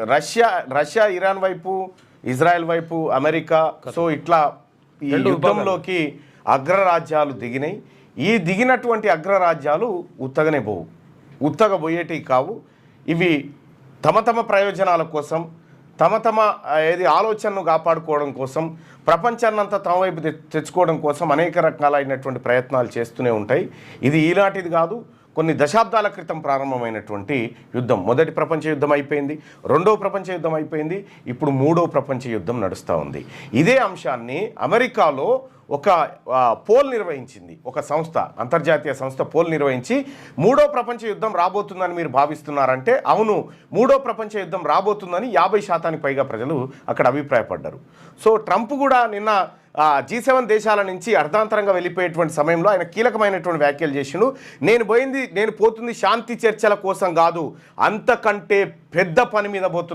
Russia Russia Iran వైపు Israel వైపు America. So ఇట్లా ఈ యుద్ధంలోకి అగ్రరాజ్యాలు దిగినాయి. ఈ దిగినటువంటి అగ్రరాజ్యాలు ఉత్తగనే పోవు. ఉత్తగ పోయేటివి కావు. ఇవి తమ తమ ప్రయోజనాల కోసం తమ తమ ఏది ఆలోచనను కాపాడుకోవడం కోసం ప్రపంచాన్నంతా తమ వైపు తెచ్చుకోవడం కోసం అనేక రకాలైనటువంటి ప్రయత్నాలు చేస్తూనే ఉంటాయి. ఇది ఈనాటిది కాదు. కొన్ని దశాబ్దాల క్రితం ప్రారంభమైనటువంటి యుద్ధం. మొదటి ప్రపంచ యుద్ధం అయిపోయింది రెండో ప్రపంచ యుద్ధం అయిపోయింది ఇప్పుడు మూడో ప్రపంచ యుద్ధం నడుస్తూ ఉంది. ఇదే అంశాన్ని అమెరికాలో ఒక పోల్ నిర్వహించింది. ఒక సంస్థ అంతర్జాతీయ సంస్థ పోల్ నిర్వహించి మూడో ప్రపంచ యుద్ధం రాబోతుందని మీరు భావిస్తున్నారంటే అవును మూడో ప్రపంచ యుద్ధం రాబోతుందని యాభై శాతానికి పైగా ప్రజలు అక్కడ అభిప్రాయపడ్డారు. సో ట్రంప్ కూడా నిన్న జీ సెవెన్ దేశాల నుంచి అర్ధాంతరంగా వెళ్ళిపోయేటువంటి సమయంలో ఆయన కీలకమైనటువంటి వ్యాఖ్యలు చేసిండు. నేను పోయింది నేను పోతుంది శాంతి చర్చల కోసం కాదు అంతకంటే పెద్ద పని మీద పోతుంది.